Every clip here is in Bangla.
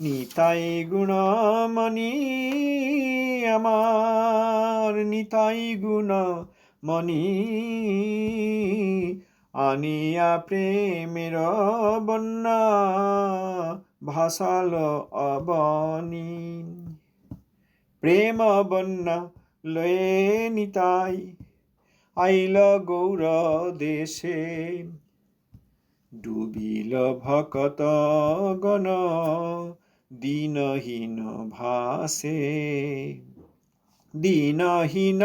নিতাই গুণমণি, আমার নিতাই গুণমণি। আনিয়া প্রেমের বন্যা ভাসাল অবনী। প্রেম বন্যা লয়ে নিতাই, আইল গৌর দেশে। ডুবিল ভকত গণ দিনহীন ভাসে, দিনহীন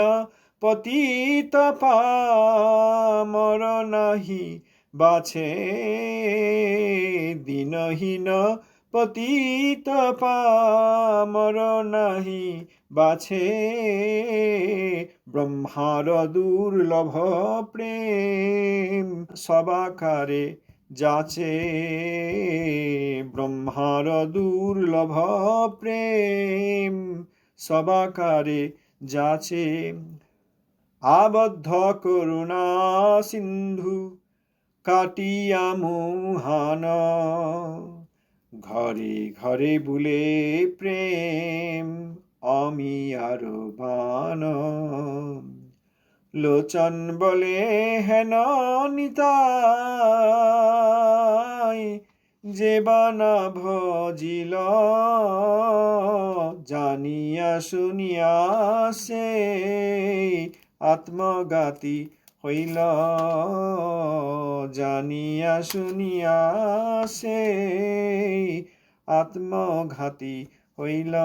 পতিত পামর নাহি বাছে, দিনহীন পতিত পামর নাহি বাছে। ব্রহ্মার দুর্লভ প্রেম সবাকারে যাচে ব্রহ্মার দুর্লভ প্রেম। সবাকারে যাচে আবদ্ধ করুণা সিন্ধু, কাটিয়া মুহান। ঘরে ঘরে বুলে প্রেম আমি আরও বান। লোচন বলে, হেন নিতাই, যে বানা ভজিল, জানিয়া শুনিয়া সে আত্মগাতি হইল, জানিয়া শুনিয়া সে আত্মঘাতী হইল।